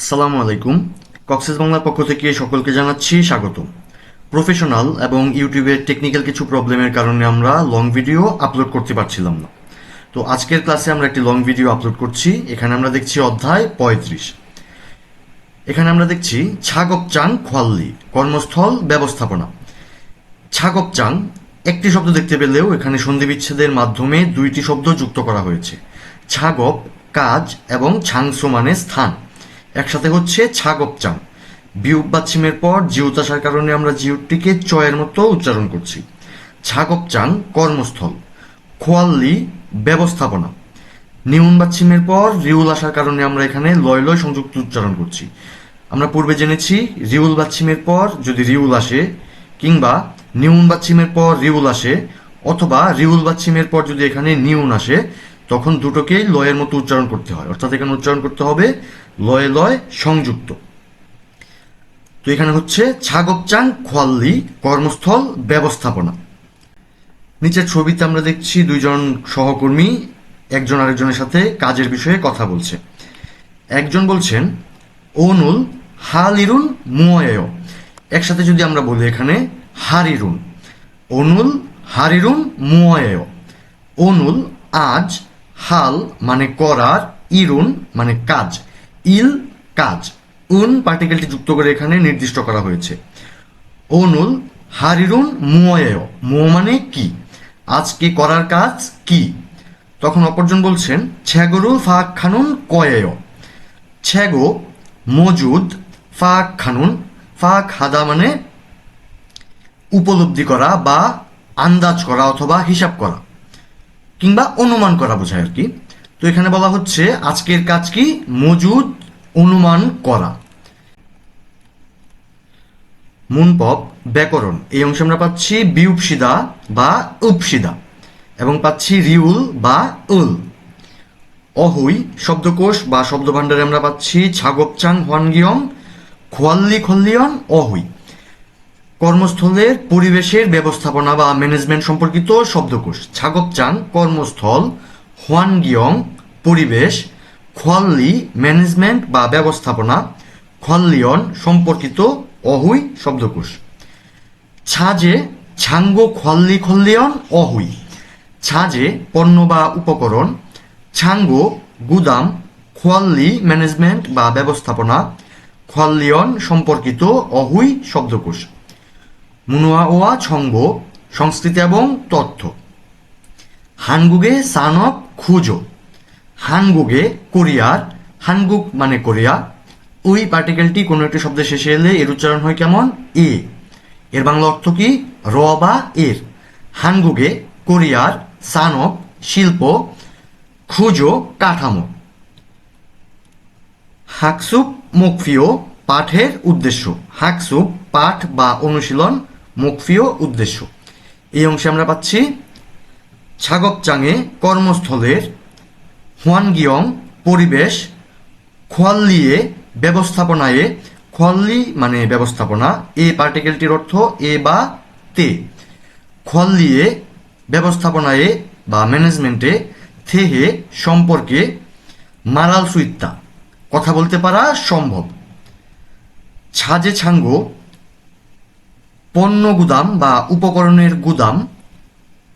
আসসালামু আলাইকুম। কক্সেস বাংলার পক্ষ থেকে সকলকে জানাচ্ছি স্বাগত। প্রফেশনাল এবং ইউটিউবের টেকনিক্যাল কিছু প্রবলেমের কারণে আমরা লং ভিডিও আপলোড করতে পারছিলাম না। তো আজকের ক্লাসে আমরা একটি লং ভিডিও আপলোড করছি। এখানে আমরা দেখছি অধ্যায় পঁয়ত্রিশ। এখানে আমরা দেখছি ছাগপচাং খোয়াল্লি, কর্মস্থল ব্যবস্থাপনা। ছাগপচাং একটি শব্দ দেখতে পেলেও এখানে সন্ধি বিচ্ছেদের মাধ্যমে দুইটি শব্দ যুক্ত করা হয়েছে। ছাগপ, কাজ এবং ছাংসো মানে স্থান। একসাথে হচ্ছে ছাগপচাং বিউপ বাচ্ছিমের পর জিউত আসার কারণে আমরা জিউটটিকে চয়ের মতো উচ্চারণ করছি। ছাগপচাং কর্মস্থল, খোয়াল্লি ব্যবস্থাপনা। নিউন বাচ্ছিমের পর রিউল আসার কারণে আমরা এখানে লয় লয় সংযুক্ত উচ্চারণ করছি। আমরা পূর্বে জেনেছি রিউল বাচ্ছিমের পর যদি রিউল আসে, কিংবা নিউন বাচ্ছিমের পর রিউল আসে, অথবা রিউল বাচ্ছিমের পর যদি এখানে নিউন আসে তখন দুটোকেই লয়ের মতো উচ্চারণ করতে হয়। অর্থাৎ এখানে উচ্চারণ করতে হবে লয়ে লয় সংযুক্ত। তো এখানে হচ্ছে ছাগপচাং খোয়াল্লি, কর্মস্থল, ব্যবস্থাপনা। নিচের ছবিতে আমরা দেখছি দুইজন সহকর্মী একজন আরেকজনের সাথে কাজের বিষয়ে কথা বলছে। একজন বলছেন, ওনুল হালিরুন মুয়েয়। একসাথে যদি আমরা বলি এখানে, হারিরুন। অনুল হারিরুন মুয়েয়। অনুল আজ হাল মানে করার, ইরুন মানে কাজ, ইল কাজ। উন পার্টিকেলটি যুক্ত করে এখানে নির্দিষ্ট করা হয়েছে। অনুল, হারিরুন, মুয়েয়। মু মানে কি? আজকে করার কাজ কি? তখন অপরজন বলছেন ছ্যাগরুল ফাক খানুন কয়েয়। ছ্যাগো, মজুদ ফাক খানুন ফাক হাদা মানে উপলব্ধি করা বা আন্দাজ করা অথবা হিসাব করা। কিংবা অনুমান করা বোঝায় আর কি। তো এখানে বলা হচ্ছে, আজকের কাজ কি? মজুদ অনুমান করা। মুনপপ, ব্যাকরণ। এই অংশে আমরা পাচ্ছি বিউপসিদা বা উপসিদা এবং পাচ্ছি রিউল বা উল। অহুই, শব্দকোষ বা শব্দভাণ্ডারে আমরা পাচ্ছি ছাগপচাং হোয়ানগিয়ং, খোয়াল্লি খল্লিয়ন অহুই। কর্মস্থলের পরিবেশের ব্যবস্থাপনা বা ম্যানেজমেন্ট সম্পর্কিত শব্দকোষ। ছাগক ছাগপচাং কর্মস্থল, হোয়ানগিয়ং, পরিবেশ, খোয়াল্লি ম্যানেজমেন্ট বা ব্যবস্থাপনা খল্লিয়ন সম্পর্কিত অহুই শব্দকোষ। ছাজে ছাঙ্গো খল্লি খল্লিয়ন অহুই। ছাজে পণ্য বা উপকরণ, ছাঙ্গো, গুদাম, খোয়াল্লি ম্যানেজমেন্ট বা ব্যবস্থাপনা খল্লিয়ন সম্পর্কিত অহুই শব্দকোষ। মুনুয়া ওয়া ছঙ্গ সংস্কৃতি এবং তথ্য। হানগুগে সানক খুজো। হানগুগে কোরিয়ার হানগুক মানে কোরিয়া। ওই পার্টিকেলটি কোনো একটি শব্দের শেষে এলে এর উচ্চারণ হয় কেমন? এ। এর বাংলা অর্থ কি? র বা এর। হানগুগে কোরিয়ার, সানক, শিল্প, খুঁজো, কাঠামো। হাকসুপ মুকফিও, পাঠের উদ্দেশ্য। হাকসুপ পাঠ বা অনুশীলন মুকফিও উদ্দেশ্য। এই অংশে আমরা পাচ্ছি ছাগপচাঙে কর্মস্থলের হোয়ানগিয়ং পরিবেশ খোয়াল্লিয়ে ব্যবস্থাপনায়, খোয়াল্লি মানে ব্যবস্থাপনা, এ পার্টিকেলটির অর্থ এ বা তে। খোয়াল্লিয়ে ব্যবস্থাপনায় বা ম্যানেজমেন্টে থেহে সম্পর্কে মারাল সুইত্তা। কথা বলতে পারা সম্ভব। ছাজে ছাঙ্গো পণ্য গুদাম বা উপকরণের গুদাম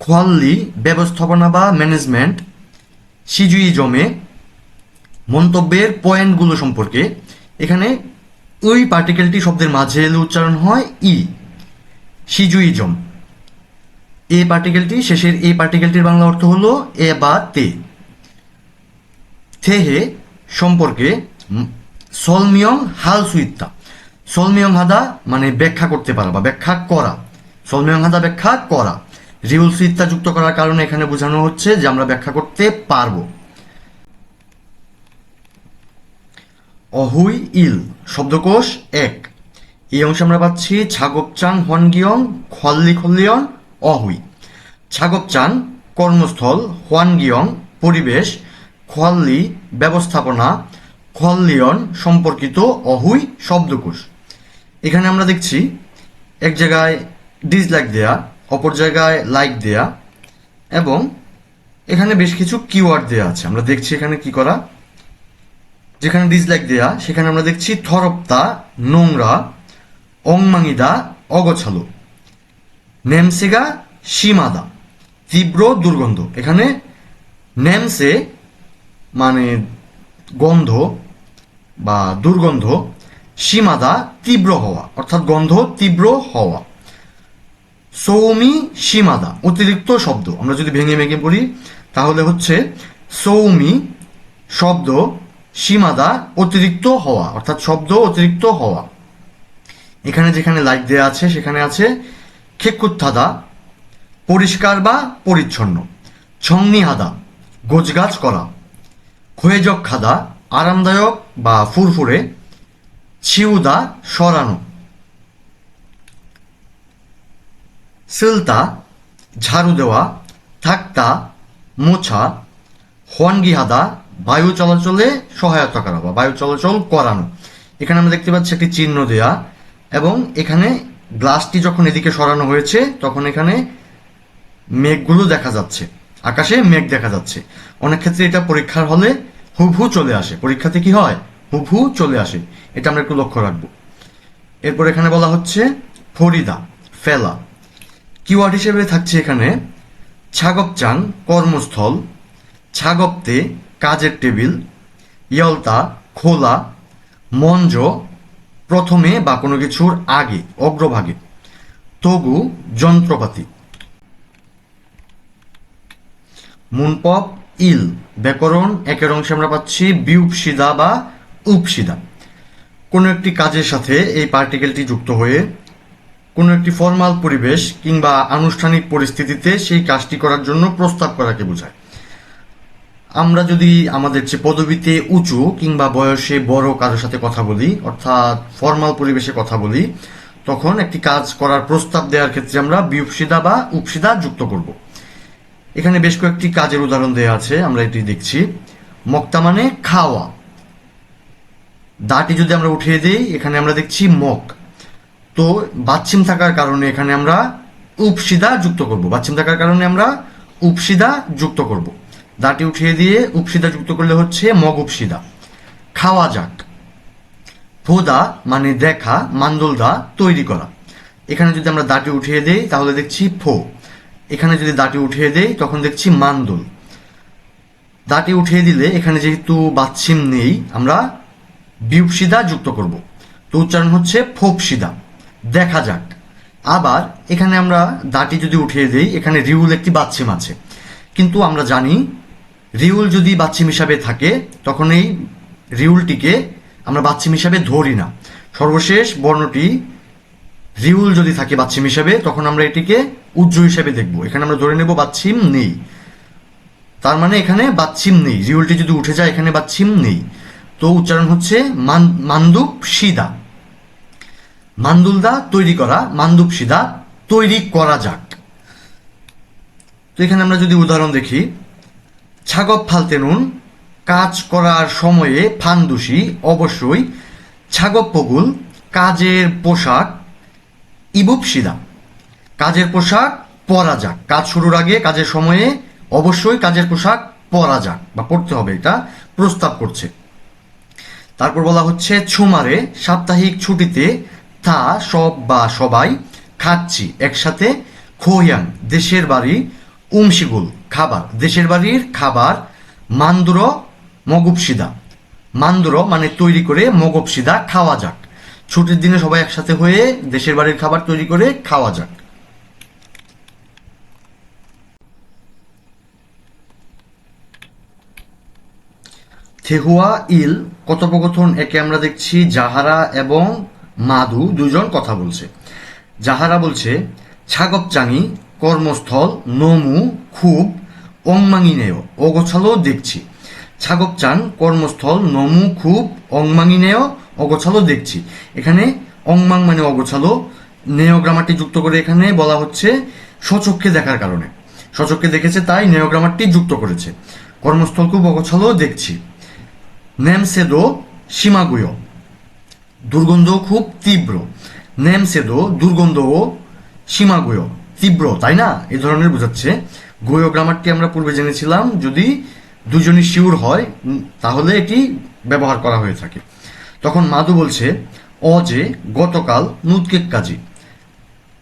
খোয়াল্লি ব্যবস্থাপনা বা ম্যানেজমেন্ট সিজুই জমে মন্তব্যের পয়েন্টগুলো সম্পর্কে। এখানে ওই পার্টিকেলটি শব্দের মাঝে এলে উচ্চারণ হয় ই সিজুইজম এ পার্টিকেলটি শেষের এই পার্টিকেলটির বাংলা অর্থ হলো এ বা তে। থেহে সম্পর্কে উম, সলমিয়ং হাল সুইত্তা সলমিয়ং হাদা মানে ব্যাখ্যা করতে পারা বা ব্যাখ্যা করা। সলমিয়ং হাদা ব্যাখ্যা করা। রিউল সুইত্তা যুক্ত করার কারণে এখানে বোঝানো হচ্ছে যে আমরা ব্যাখ্যা করতে পারব। অহুই ইল, শব্দকোষ এক। এই অংশে আমরা পাচ্ছি ছাগপচাং হনগিয়ং খল্লি খল্লিয়ন অহুই। ছাগপচাং কর্মস্থল, হোয়ানগিয়ং, পরিবেশ। খল্লি, ব্যবস্থাপনা। খল্লিয়ন, সম্পর্কিত অহুই, শব্দকোষ। এখানে আমরা দেখছি এক জায়গায় ডিসলাইক দেয়া, অপর জায়গায় লাইক দেয়া এবং এখানে বেশ কিছু কিওয়ার্ড দেয়া আছে। আমরা দেখছি এখানে কি করা? যেখানে ডিসলাইক দেয়া, সেখানে আমরা দেখছি থরপ্তা, নোংরা, অংমাঙিদা, অগছালো, নেমসেগা, সীমাদা, তীব্র দুর্গন্ধ। এখানে নেমসে মানে গন্ধ বা দুর্গন্ধ সীমাদা তীব্র হওয়া, অর্থাৎ গন্ধ তীব্র হওয়া। সৌমি সীমাদা, অতিরিক্ত শব্দ। আমরা যদি ভেঙে ভেঙে পড়ি তাহলে হচ্ছে সৌমি শব্দ সীমাদা অতিরিক্ত হওয়া, অর্থাৎ শব্দ অতিরিক্ত হওয়া। এখানে যেখানে লাইক দেওয়া আছে, সেখানে আছে খেকুত্থাদা, পরিষ্কার বা পরিচ্ছন্ন। ছংনিহাদা, গোছগাছ করা। খোয়েজক খাদা, আরামদায়ক বা ফুরফুরে। ছিউদা সরানো। সিলতা, ঝাড়ু দেওয়া, থাকতা, মোছা, হোয়ানগিহাদা, বায়ু চলাচলে সহায়তা করা বা বায়ু চলাচল করানো। এখানে আমরা দেখতে পাচ্ছি একটি চিহ্ন দেয়া এবং এখানে গ্লাসটি যখন এদিকে সরানো হয়েছে, তখন এখানে মেঘগুলো দেখা যাচ্ছে। আকাশে মেঘ দেখা যাচ্ছে। অনেক ক্ষেত্রে এটা পরীক্ষার হলে হুবহু চলে আসে। পরীক্ষাতে কি হয়? হুবহু চলে আসে। এটা আমরা একটু লক্ষ্য রাখব। এরপর এখানে বলা হচ্ছে ফরিদা, ফেলা। কিওয়ার্ড হিসেবে থাকছে এখানে ছাগপচাং কর্মস্থল, ছাগপতে, কাজের টেবিল, ইয়লতা, খোলা, মঞ্জ, প্রথমে বা কোনো কিছুর আগে, অগ্রভাগে। তগু, যন্ত্রপাতি। মুনপপ, ইল, ব্যাকরণ, একের অংশে আমরা পাচ্ছি বিউপসিদা বা উপসিদা। কোনো একটি কাজের সাথে এই পার্টিকেলটি যুক্ত হয়ে কোনো একটি ফর্মাল পরিবেশ কিংবা আনুষ্ঠানিক পরিস্থিতিতে সেই কাজটি করার জন্য প্রস্তাব করাকে বোঝায়। আমরা যদি আমাদের যে পদবিতে উঁচু কিংবা বয়সে বড় কারোর সাথে কথা বলি, অর্থাৎ ফর্মাল পরিবেশে কথা বলি, তখন একটি কাজ করার প্রস্তাব দেওয়ার ক্ষেত্রে আমরা বিউপসিদা বা উপসিদা যুক্ত করব। এখানে বেশ কয়েকটি কাজের উদাহরণ দেওয়া আছে, আমরা এটি দেখছি। মক্তা মানে খাওয়া। দাটি যদি আমরা উঠিয়ে দিই, এখানে আমরা দেখছি মক তো বাচ্চিম থাকার কারণে এখানে আমরা উপসিদা যুক্ত করব। বাচ্চিম থাকার কারণে আমরা উপসিদা যুক্ত করব। দাটি উঠিয়ে দিয়ে উপসিদা যুক্ত করলে হচ্ছে মগ উপসিদা খাওয়া যাক। ফোদা মানে দেখা, মান্দুলদা, তৈরি করা। এখানে যদি আমরা দাটি উঠিয়ে দেই, তাহলে দেখছি ফো। এখানে যদি দাটি উঠিয়ে দেই, তখন দেখছি মান্দুল। দাটি উঠিয়ে দিলে এখানে যেহেতু বাচ্ছিম নেই, আমরা বিউপসিদা যুক্ত করব। তো উচ্চারণ হচ্ছে ফোপসিদা। দেখা যাক। আবার এখানে আমরা দাটি যদি উঠিয়ে দিই, এখানে রিউল একটি বাচ্ছিম আছে। কিন্তু আমরা জানি, রিউল যদি বাচ্ছিম হিসাবে থাকে, তখন এই রিউলটিকে আমরা বাচ্ছিম হিসাবে ধরি না। সর্বশেষ বর্ণটি, রিউল যদি থাকে বাচ্ছিম হিসাবে, তখন আমরা এটিকে উজ্জ্ব হিসাবে দেখব। এখানে আমরা ধরে নেব বাচ্ছিম নেই। তার মানে এখানে বাচ্ছিম নেই। রিউলটি যদি উঠে যায়, এখানে বাচ্ছিম নেই। তো উচ্চারণ হচ্ছে মান- মান্দুপ সিদা। মান্দুলদা তৈরি করা, মান্দুপ সিদা তৈরি করা যাক। তো এখানে আমরা যদি উদাহরণ দেখি ছাগপ ফালতে নুন, কাজ করার সময়ে ফান্দুসি, অবশ্যই ছাগপ পগুল, কাজের পোশাক, ইবুপ সিদা। কাজের পোশাক পরা যাক। কাজ শুরুর আগে, কাজের সময়ে অবশ্যই কাজের পোশাক পরা যাক, বা পড়তে হবে এটা, প্রস্তাব করছে। তারপর বলা হচ্ছে ছুমারে সাপ্তাহিক ছুটিতে তা সব বা সবাই খাচ্ছি একসাথে খোয়াং, দেশের বাড়ি উমশিগুল, খাবার, দেশের বাড়ির খাবার মান্দুর মগুপসিদা মান্দুর মানে তৈরি করে মগপসিদা খাওয়া যাক। ছুটির দিনে সবাই একসাথে হয়ে দেশের বাড়ির খাবার তৈরি করে খাওয়া যাক। থেহুয়া ইল, কথোপকথন একে আমরা দেখছি জাহারা এবং মাধু দুজন কথা বলছে। জাহারা বলছে, ছাগপচাঙি, কর্মস্থল, নমু, খুব, অংমাঙিনেয়, অগোছালো দেখছি। ছাগপচাং, কর্মস্থল, নমু, খুব, অংমাঙিনেয়, অগোছালো দেখছি। এখানে অংমাং মানে অগোছালো। নেওগ্রামারটি যুক্ত করে এখানে বলা হচ্ছে সচক্ষে দেখার কারণে। সচক্ষে দেখেছে, তাই নেওগ্রামারটি যুক্ত করেছে। কর্মস্থল খুব অগোছালো দেখছি। নেমসেদো সীমাগুয় দুর্গন্ধ খুব তীব্র। নেমসেদো, দুর্গন্ধ ও সীমাগুয় তীব্র, তাই না? এ ধরনের বোঝাচ্ছে। গোয় গ্রামারটি আমরা পূর্বে জেনেছিলাম। যদি দুজনই শিউর হয় তাহলে এটি ব্যবহার করা হয়ে থাকে। তখন মাধু বলছে, অ যে, গতকাল নুতকে কাজী।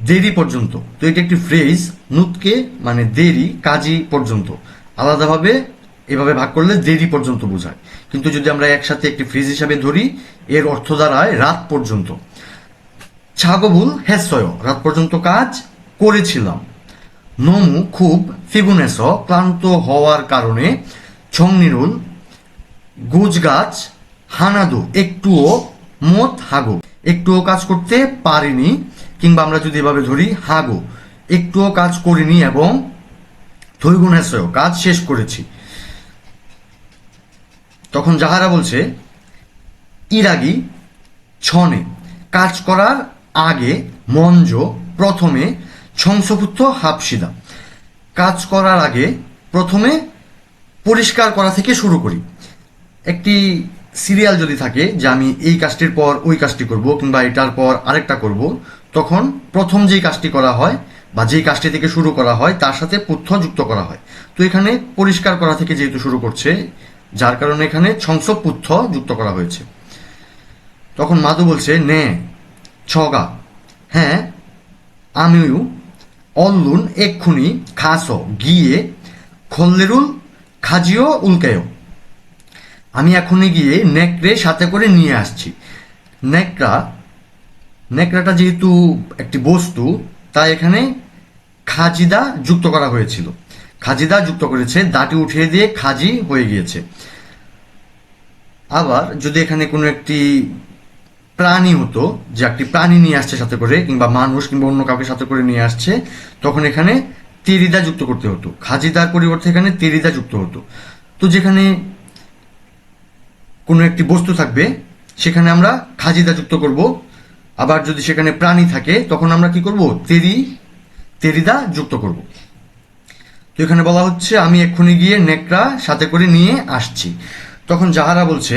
দেরি পর্যন্ত। তো এটা একটি ফ্রেজ নুতকে মানে দেরি, কাজী পর্যন্ত। আলাদাভাবে এভাবে ভাগ করলে দেরি পর্যন্ত বোঝায়। কিন্তু যদি আমরা একসাথে একটি ফ্রিজ হিসাবে ধরি, এর অর্থ দাঁড়ায় রাত পর্যন্ত। ছাগবুল হেসয় রাত পর্যন্ত কাজ করেছিলাম। নমু খুব ফিগুনেস, ক্লান্ত হওয়ার কারণে ছংনিরুল গুজগাছ হানাদু, একটুও মত হাগো। একটুও কাজ করতে পারিনি, কিংবা আমরা যদি এভাবে ধরি, হাগো। একটুও কাজ করিনি এবং থৈগুণ কাজ শেষ করেছি। তখন যাহারা বলছে, ইরাগি, ছনে, কাজ করার আগে, মঞ্জ, প্রথমে ছংসপুত্র হাফসিদা কাজ করার আগে, প্রথমে পরিষ্কার করা থেকে শুরু করি। একটি সিরিয়াল যদি থাকে যে আমি এই কাজটির পর ওই কাজটি করব কিংবা এটার পর আরেকটা করব, তখন প্রথম যেই কাজটি করা হয় বা যেই কাজটি থেকে শুরু করা হয়, তার সাথে পুত্থ যুক্ত করা হয়। তো এখানে পরিষ্কার করা থেকে যেহেতু শুরু করছে যার কারণে এখানে ছংস পুত্থ যুক্ত করা হয়েছে। তখন মাধু বলছে, নে, ছগা হ্যাঁ আমিও অল্লুন এক্ষুনি খাস, গিয়ে খল্লেরুল খাজিও উল্কায়ও আমি এখনই গিয়ে নেকড়ে সাথে করে নিয়ে আসছি। নেকড়া, নেকড়াটা যেহেতু একটি বস্তু, তাই এখানে খাজিদা যুক্ত করা হয়েছিল। খাজিদা যুক্ত করেছে, দাঁটি উঠিয়ে দিয়ে খাজি হয়ে গিয়েছে। আবার যদি এখানে কোনো একটি প্রাণী হতো, যে একটি প্রাণী নিয়ে আসছে সাথে করে, কিংবা মানুষ কিংবা অন্য কাউকে সাথে করে নিয়ে আসছে, তখন এখানে তেরিদা যুক্ত করতে হতো। খাজিদার পরিবর্তে এখানে তেরিদা যুক্ত হতো। তো যেখানে কোনো একটি বস্তু থাকবে, সেখানে আমরা খাজিদা যুক্ত করব। আবার যদি সেখানে প্রাণী থাকে, তখন আমরা কি করব? তেরি, তেরিদা যুক্ত করব। তো এখানে বলা হচ্ছে, আমি এক্ষুনি গিয়ে নেকড়া সাথে করে নিয়ে আসছি। তখন যাহারা বলছে,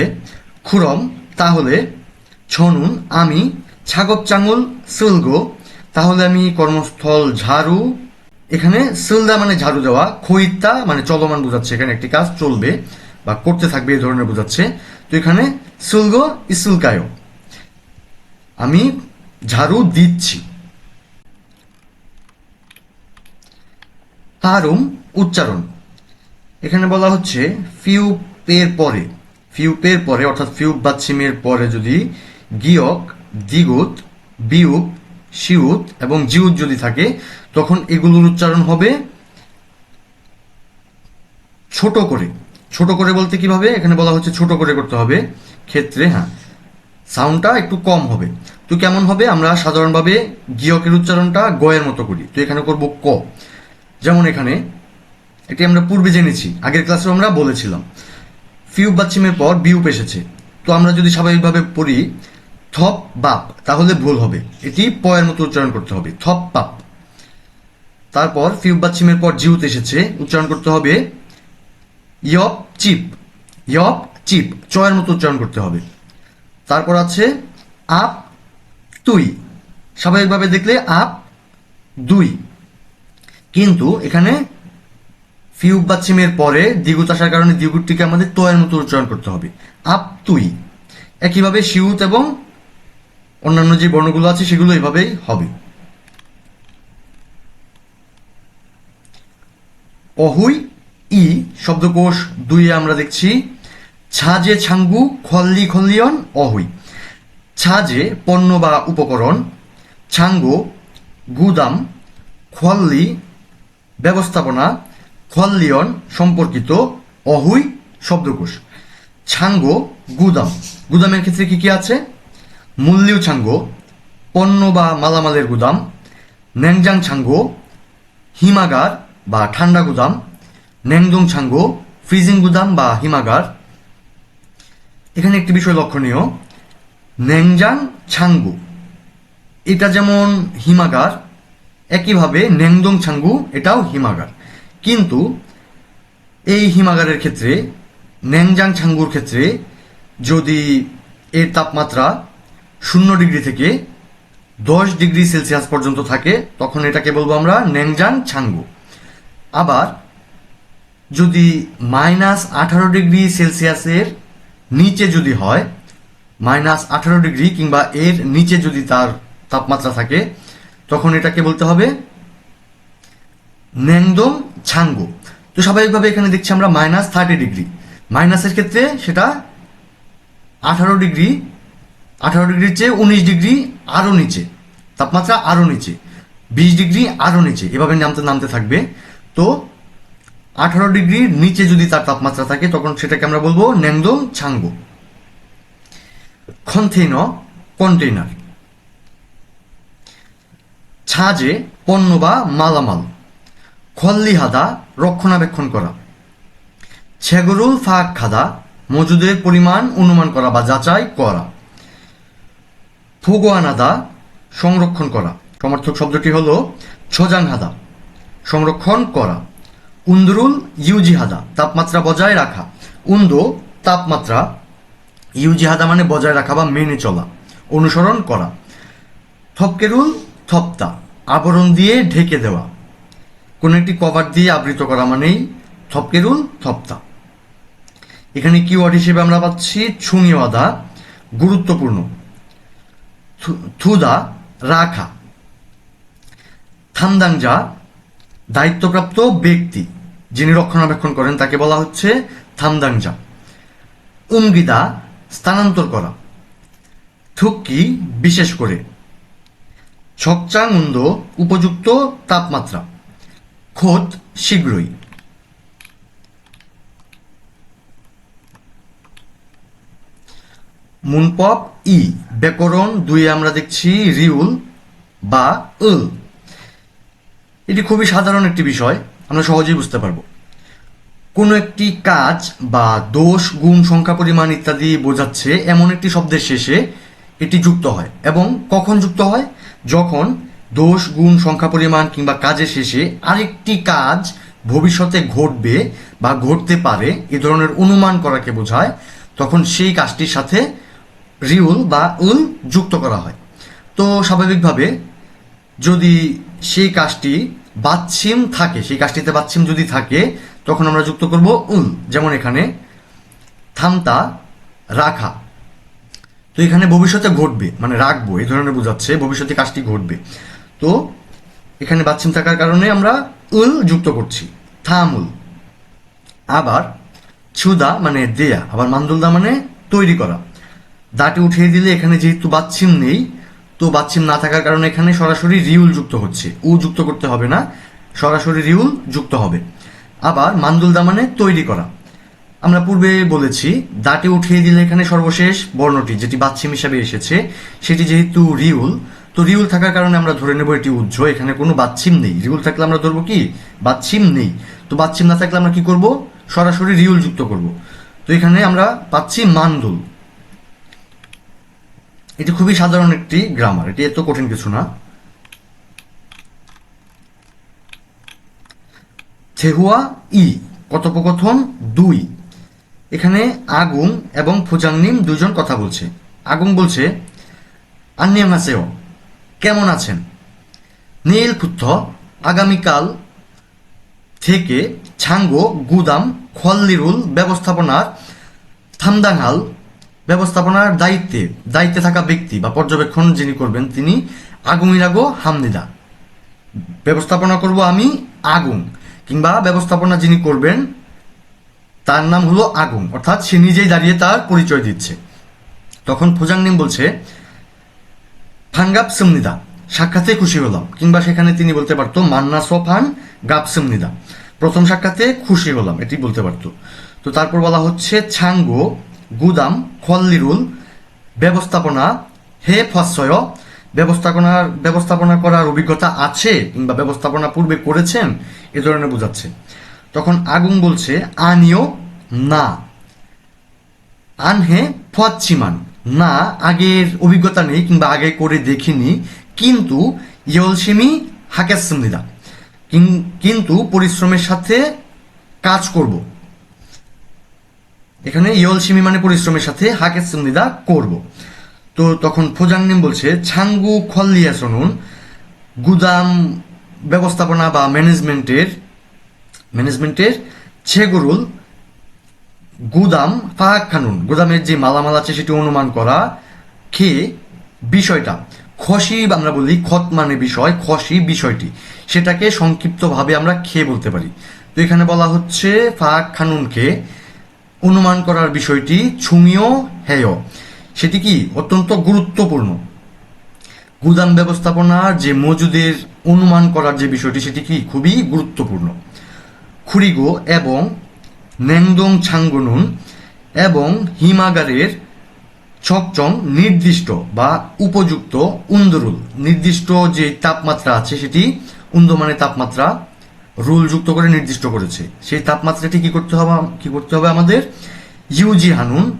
খুরম, তাহলে ছনুন, আমি ছাগপ চাঙ্গুল সিলগো, তাহলে আমি কর্মস্থল ঝাড়ু। এখানে সিলদা মানে ঝাড়ু দেওয়া খৈতা মানে চলমান বোঝাচ্ছে, এখানে একটি কাজ চলবে বা করতে থাকবে এই ধরনের বোঝাচ্ছে। তো এখানে সিলগো ইসুলকায়, আমি ঝাড়ু দিচ্ছি। তারুম উচ্চারণ। এখানে বলা হচ্ছে ফিউ পের পরে। ফিউ পের পরে, অর্থাৎ ফিউ বাচ্ছিমের পরে যদি গিয়ক দ্বিগুত বিউপ শিউত এবং জিউত যদি থাকে, তখন এগুলোর উচ্চারণ হবে ছোট করে। ছোট করে বলতে কীভাবে? এখানে বলা হচ্ছে ছোট করে করতে হবে। ক্ষেত্রে হ্যাঁ। সাউন্ডটা একটু কম হবে। তো কেমন হবে? আমরা সাধারণভাবে গিয়কের উচ্চারণটা গয়ের মতো করি। তো এখানে করব ক। যেমন এখানে, এটি আমরা পূর্বে জেনেছি, আগের ক্লাসে আমরা বলেছিলাম। ফিউ বাচ্চিমের পর বিউপ এসেছে। তো আমরা যদি স্বাভাবিকভাবে পড়ি, থপ, বাপ, তাহলে ভুল হবে। এটি পয়ের মতো উচ্চারণ করতে হবে, থপ পাপ তারপর ফিউ বাচ্চিমের পর জিউত এসেছে, উচ্চারণ করতে হবে, ইয়প, চিপ। ইয়প, চিপ, চয়ের মতো উচ্চারণ করতে হবে। তারপর আছে, আপ, তুই। স্বাভাবিকভাবে দেখলে আপ, দুই। কিন্তু এখানে ফিউব বাচ্চিমের পরে দ্বিগুত আসার কারণে দ্বিগুতটিকে আমাদের তয়ের মতো উচ্চারণ করতে হবে। আপ তুই। একইভাবে শিউত এবং অন্যান্য যে বর্ণগুলো আছে সেগুলো এভাবেই হবে। অহুই ই শব্দকোষ দুইয়ে আমরা দেখছি, ছাজে ছাঙ্গু খল্লি খল্লিয়ন অহুই। ছাজে পণ্য বা উপকরণ, ছাঙ্গু গুদাম, খল্লি ব্যবস্থাপনা, খল্লিয়ন সম্পর্কিত অহুই শব্দকোষ। ছাঙ্গো, গুদাম। গুদামের ক্ষেত্রে কি কি আছে? মূল্যু ছাঙ্গো, পণ্য বা মালামালের গুদাম, ন্যাংজাং ছাঙ্গো, হিমাগার বা ঠান্ডা গুদাম ন্যাংদং ছাঙ্গো, ফ্রিজিং গুদাম বা হিমাগার। এখানে একটি বিষয় লক্ষণীয়, ন্যাংজাং ছাঙ্গু। এটা যেমন হিমাগার একইভাবে ন্যাংদং ছাঙ্গু, এটাও হিমাগার। কিন্তু এই হিমাগারের ক্ষেত্রে ন্যাংজাং ছাঙ্গুর ক্ষেত্রে যদি এর তাপমাত্রা শূন্য ডিগ্রি থেকে দশ ডিগ্রি সেলসিয়াস পর্যন্ত থাকে, তখন এটাকে বলব আমরা ন্যাংজাং ছাঙ্গু। আবার যদি মাইনাস আঠারো ডিগ্রি সেলসিয়াসের নিচে যদি হয়, মাইনাস আঠারো ডিগ্রি কিংবা এর নিচে যদি তার তাপমাত্রা থাকে তখন এটাকে বলতে হবে ন্যাংদম ছাঙ্গো। তো স্বাভাবিকভাবে এখানে দেখছি আমরা মাইনাস থার্টি ডিগ্রি মাইনাসের ক্ষেত্রে সেটা আঠারো ডিগ্রি আঠারো ডিগ্রির চেয়ে উনিশ ডিগ্রি আরও নিচে, তাপমাত্রা আরও নিচে, বিশ ডিগ্রি আরও নিচে, এভাবে নামতে নামতে থাকবে। তো আঠারো ডিগ্রির নিচে যদি তার তাপমাত্রা থাকে, তখন সেটাকে আমরা বলব ন্যাংদম ছাঙ্গো। কন্টেইন কন্টেইনার ছাজে পণ্য বা মালামাল। খল্লিহাদা রক্ষণাবেক্ষণ করা। ছেগরুল ফাঁক খাদা মজুদের পরিমাণ অনুমান করা বা যাচাই করা। ফুগোয়ানাদা সংরক্ষণ করা। সমর্থক শব্দটি হল ছোজাংহাদা সংরক্ষণ করা। উন্দরুল ইউজিহাদা তাপমাত্রা বজায় রাখা। উন্দো, তাপমাত্রা ইউজিহাদা মানে বজায় রাখা বা মেনে চলা। অনুসরণ করা। থপকেরুল থপ্তা, আবরণ দিয়ে ঢেকে দেওয়া। কোনো একটি কভার দিয়ে আবৃত করা মানেই থপকেরুল থপ্তা। এখানে কিওয়ার্ড হিসেবে আমরা পাচ্ছি ছুঁইওয়াদা গুরুত্বপূর্ণ। থুদা, রাখা। থামদাংজা দায়িত্বপ্রাপ্ত ব্যক্তি, যিনি রক্ষণাবেক্ষণ করেন, তাকে বলা হচ্ছে থামদাংজা উমগিদা, স্থানান্তর করা। থুক্কি, বিশেষ করে। ছকচাঙ্গুন্দ উপযুক্ত তাপমাত্রা। খোদ শীঘ্রই। মুনপপ ই, ব্যাকরণ দুই আমরা দেখছি রিউল বা উল এটি খুবই সাধারণ একটি বিষয়, আমরা সহজেই বুঝতে পারব। কোনো একটি কাজ বা দোষ, গুণ, সংখ্যা, পরিমাণ ইত্যাদি বোঝাচ্ছে এমন একটি শব্দের শেষে এটি যুক্ত হয়। এবং কখন যুক্ত হয়? যখন দোষ, গুণ, সংখ্যা পরিমাণ কিংবা কাজের শেষে আরেকটি কাজ ভবিষ্যতে ঘটবে বা ঘটতে পারে, এ ধরনের অনুমান করাকে বোঝায়, তখন সেই কাজটির সাথে রিউল বা উল যুক্ত করা হয়। তো স্বাভাবিকভাবে যদি সেই কাজটি বাচ্ছিম থাকে, সেই কাজটিতে বাচ্ছিম যদি থাকে, তখন আমরা যুক্ত করব উল। যেমন এখানে থামতা, রাখা। তো এখানে ভবিষ্যতে ঘটবে মানে রাখব, এই ধরনের বোঝাচ্ছে, ভবিষ্যতে কাজটি ঘটবে। তো এখানে বাচ্ছিম থাকার কারণে আমরা উল যুক্ত করছি থামুল আবার ছুদা মানে দেয়া, আবার মান্দুলদা মানে তৈরি করা। দাটি উঠিয়ে দিলে এখানে যেহেতু বাচ্ছিম নেই, তো বাচ্ছিম না থাকার কারণে এখানে সরাসরি রিউল যুক্ত হচ্ছে। উ যুক্ত করতে হবে না, সরাসরি রিউল যুক্ত হবে। আবার মান্দুলদা মানে তৈরি করা। আমরা পূর্বে বলেছি দাঁটে উঠিয়ে দিলে এখানে সর্বশেষ বর্ণটি, যেটি বাচ্ছিম হিসাবে এসেছে, সেটি যেহেতু রিউল, তো রিউল থাকার কারণে আমরা ধরে নেব এটি উজ্জ্ব, এখানে কোনো বাচ্ছিম নেই। রিউল থাকলে আমরা ধরবো কি? বাচ্ছিম নেই। তো বাচ্ছিম না থাকলে আমরা কি করব? সরাসরি রিউল যুক্ত করব। তো এখানে আমরা পাচ্ছি মান্দুল। এটি খুবই সাধারণ একটি গ্রামার এটি এত কঠিন কিছু না। থেহুয়া ই, কথোপকথন দুই। এখানে আগুন এবং ফুজাংনিম দুজন কথা বলছে। আগুন বলছে আন্নিয়াম হাসেও কেমন আছেন? নীল পুত্থ আগামীকাল থেকে ছাঙ্গো, গুদাম, খল্লিরুল ব্যবস্থাপনার থামদাংহাল ব্যবস্থাপনার দায়িত্বে দায়িত্বে থাকা ব্যক্তি বা পর্যবেক্ষণ যিনি করবেন তিনি আগুমিরাগো হামদিদা। ব্যবস্থাপনা করব আমি আগুন কিংবা ব্যবস্থাপনা যিনি করবেন তার নাম হলো আগুন। অর্থাৎ সে নিজেই দাঁড়িয়ে তার পরিচয় দিচ্ছে। তখন ফুজাংনিম বলছে ফানগাপ সিমনিদা, সাক্ষাতে খুশি হলাম। কিংবা সেখানে তিনি বলতে পারতো, মান্না সোফান গাপ সিমনিদা, প্রথম সাক্ষাতে খুশি হলাম। এটি বলতে পারতো। তো তারপর বলা হচ্ছে, ছাঙ্গো, গুদাম, খল্লিরুল, ব্যবস্থাপনা, হে ফসয় ব্যবস্থাপনার ব্যবস্থাপনা করার অভিজ্ঞতা আছে কিংবা ব্যবস্থাপনা পূর্বে করেছেন? এ ধরনের বোঝাচ্ছে। তখন আগুন বলছে, আনিও না। আনহে ফচ্ছিমান না, আগের অভিজ্ঞতা নেই কিংবা আগে করে দেখিনি, কিন্তু ইয়লসিমি হাকেসমিদা কিন্তু পরিশ্রমের সাথে কাজ করব। এখানে ইয়লসিমি মানে পরিশ্রমের সাথে হাকেসমিদা করব। তো তখন ফোজাংনিম বলছে, ছাঙ্গু খল্লিয়া শুনুন গুদাম ব্যবস্থাপনা বা ম্যানেজমেন্টের ম্যানেজমেন্টের ছেগরুল গুদাম ফাহাক খানুন। গুদামের যে মালামাল আছে সেটি অনুমান করা খেয়ে বিষয়টা? খসি আমরা বলি খত মানে বিষয়, খসি বিষয়টি। সেটাকে সংক্ষিপ্তভাবে আমরা খেয়ে বলতে পারি। তো এখানে বলা হচ্ছে ফাহাক খানুনকে অনুমান করার বিষয়টি ছুমিও হেয়। সেটি কি অত্যন্ত গুরুত্বপূর্ণ? গুদাম ব্যবস্থাপনার যে মজুদের অনুমান করার যে বিষয়টি, সেটি কি খুবই গুরুত্বপূর্ণ? খুরিগো এবং ন্যাংদং ছাঙ্গনুন এবং হিমাগারের চকচং নির্দিষ্ট বা উপযুক্ত উন্দরুল। নির্দিষ্ট যে তাপমাত্রা আছে সেটি উন্দমানের তাপমাত্রা রুল যুক্ত করে নির্দিষ্ট করেছে। সেই তাপমাত্রাটি কি করতে হবে, কি করতে হবে আমাদের? ইউজি হানুন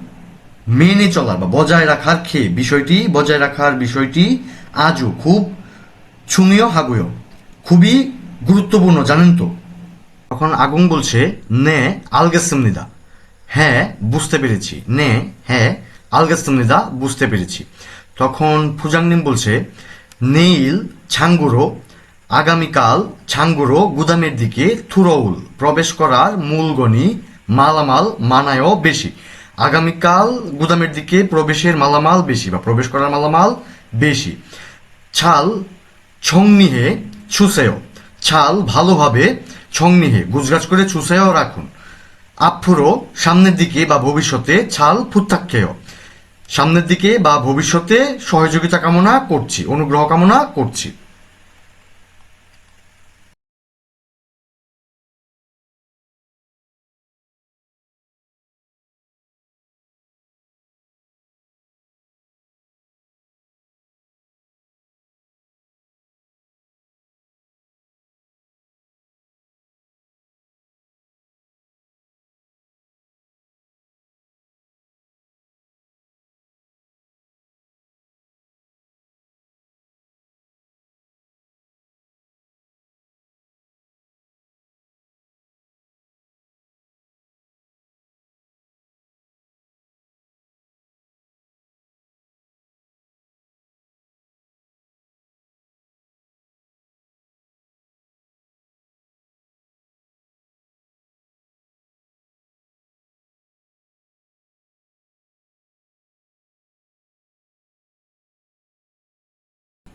মেনে চলার বা বজায় রাখার খেয়ে বিষয়টি, বজায় রাখার বিষয়টি আজও খুব ছুমিও হাগুয়। খুবই গুরুত্বপূর্ণ, জানেন তো? তখন আগুন বলছে, নে আলগেসেমনিদা হ্যাঁ বুঝতে পেরেছি। নে হ্যাঁ আলগেসেমনিদা বুঝতে পেরেছি। তখন ফুজাংনিম বলছে নেইল ছাঙ্গুরো, আগামীকাল ছাঙ্গুরো গুদামের দিকে থুরৌল প্রবেশ করার মূলগণি মালামাল মানায়ও বেশি। আগামীকাল গুদামের দিকে প্রবেশের মালামাল বেশি বা প্রবেশ করার মালামাল বেশি। ছাল ছংনিহে ছুসেও ছাল ভালোভাবে ছংনিহে গুজগাছ করে চুষেও রাখুন। আফুরো সামনের দিকে বা ভবিষ্যতে ছাল ফুত্তাক্ষেয় সামনের দিকে বা ভবিষ্যতে সহযোগিতা কামনা করছি, অনুগ্রহ কামনা করছি।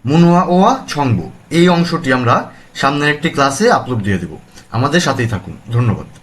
মুনুয়া ওয়া ছংবু। এই অংশটি আমরা সামনের একটি ক্লাসে আপলোড দিয়ে দেব। আমাদের সাথেই থাকুন। ধন্যবাদ।